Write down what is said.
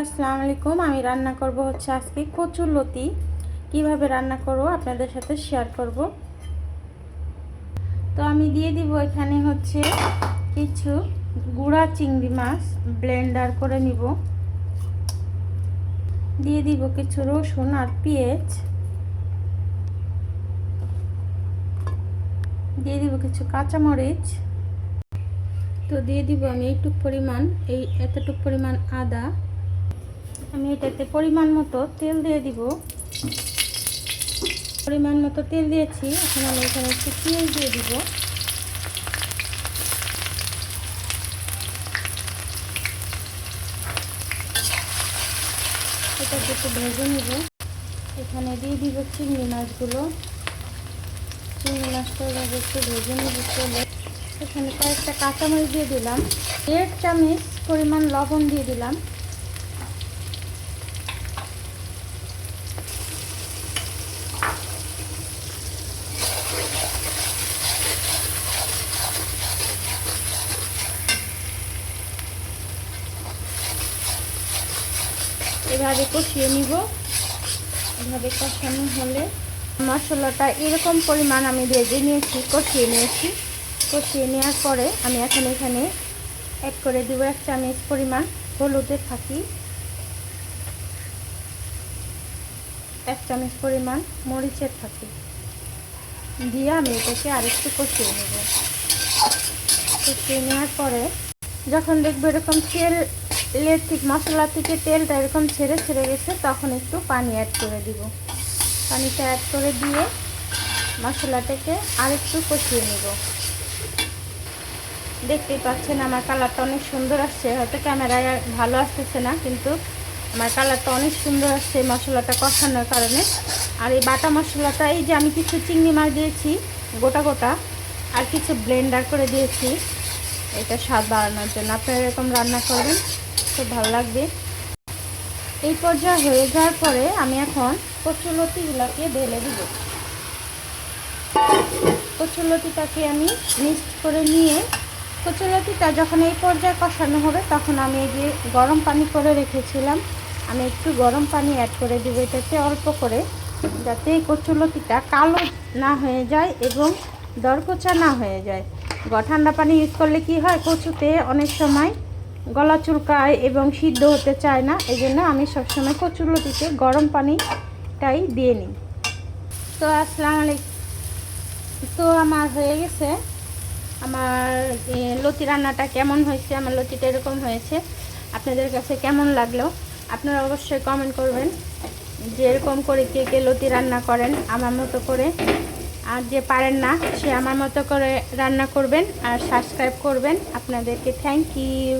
আসসালামু আলাইকুম, আমি রান্না করব হচ্ছে আজকে কচুর লতি। কীভাবে রান্না করব আপনাদের সাথে শেয়ার করব। তো আমি দিয়ে দিব এখানে হচ্ছে কিছু গুঁড়া চিংড়ি মাছ ব্লেন্ডার করে নিব। দিয়ে দিব কিছু রসুন আর পেঁয়াজ। দিয়ে দিব কিছু কাঁচামরিচ। তো দিয়ে দিব আমি এইটুক পরিমাণ, এই এতটুক পরিমাণ আদা। আমি এটাতে পরিমাণ মতো তেল দিয়ে দিব। পরিমাণ মতো তেল দিয়েছি। এখন আমি এখানে একটু পেঁয়াজ দিয়ে দিব। এটা একটু ভেজে নিব। এখানে দিয়ে দিব চিংড়ি মাছগুলো। চিংড়ি মাছটা এভাবে একটু ভেজে নিব চলে এখানে কয়েকটা কাঁচামরিচ দিয়ে দিলাম। দেড় চামচ পরিমাণ লবণ দিয়ে দিলাম। এভাবে কষিয়ে নিব। এভাবে কষানো হলে মশলাটা এরকম পরিমাণ আমি ভেজে নিয়েছি, কষিয়ে নিয়েছি। কষিয়ে নেওয়ার পরে আমি এখন এখানে অ্যাড করে দিব এক চামচ পরিমাণ হলুদের থাকি এক চামচ পরিমাণ মরিচের থাকি দিয়ে আমি এটাকে আরেকটু কষিয়ে নেব। কষিয়ে নেওয়ার পরে যখন দেখব এরকম তেল তেলের ঠিক মশলা থেকে তেলটা এরকম ছেড়ে ছেড়ে গেছে, তখন একটু পানি অ্যাড করে দিব। পানিটা অ্যাড করে দিয়ে মশলাটাকে আরেকটু কষিয়ে নেব। দেখতেই পাচ্ছেন আমার কালারটা অনেক সুন্দর আসছে। হয়তো ক্যামেরায় ভালো আসতেছে না, কিন্তু আমার কালারটা অনেক সুন্দর আসছে মশলাটা কষানোর কারণে। আর এই বাটা মশলাটা, এই যে আমি কিছু চিংড়ি মাছ দিয়েছি, গোটা গোটা, আর কিছু ব্লেন্ডার করে দিয়েছি। এটা স্বাদ বাড়ানোর জন্য। আপনারা এরকম রান্না করবেন, খুব ভালো লাগবে। এই পর্যায়ে হয়ে যাওয়ার পরে আমি এখন কচুলতিগুলোকে ঢেলে দিব। কচুলতিটাকে আমি মিক্সড করে নিয়ে কচুলতিটা যখন এই পর্যায়ে কষানো হবে, তখন আমি এই যে গরম পানি করে রেখেছিলাম, আমি একটু গরম পানি অ্যাড করে দেবো এটাতে অল্প করে, যাতে কচুলতিটা কালো না হয়ে যায় এবং দরকচা না হয়ে যায়। ঠান্ডা পানি ইউজ করলে কি হয়? কচুতে অনেক সময় গলা চুলকায় এবং সিদ্ধ হতে চায় না। এই জন্য আমি সবসময় কচুলতিতে গরম পানিটাই দিয়ে নিই। তো আসসালামু আলাইকুম। তো আমার হয়ে গেছে। আমার লতি রান্নাটা কেমন হয়েছে? আমার লতিটা এরকম হয়েছে। আপনাদের কাছে কেমন লাগল? আপনারা অবশ্যই কমেন্ট করবেন যে এরকম করে কে কে লতি রান্না করেন আমার মতো করে। আর যে পারেন না, সে আমার মতো করে রান্না করবেন আর সাবস্ক্রাইব করবেন। আপনাদেরকে থ্যাংক ইউ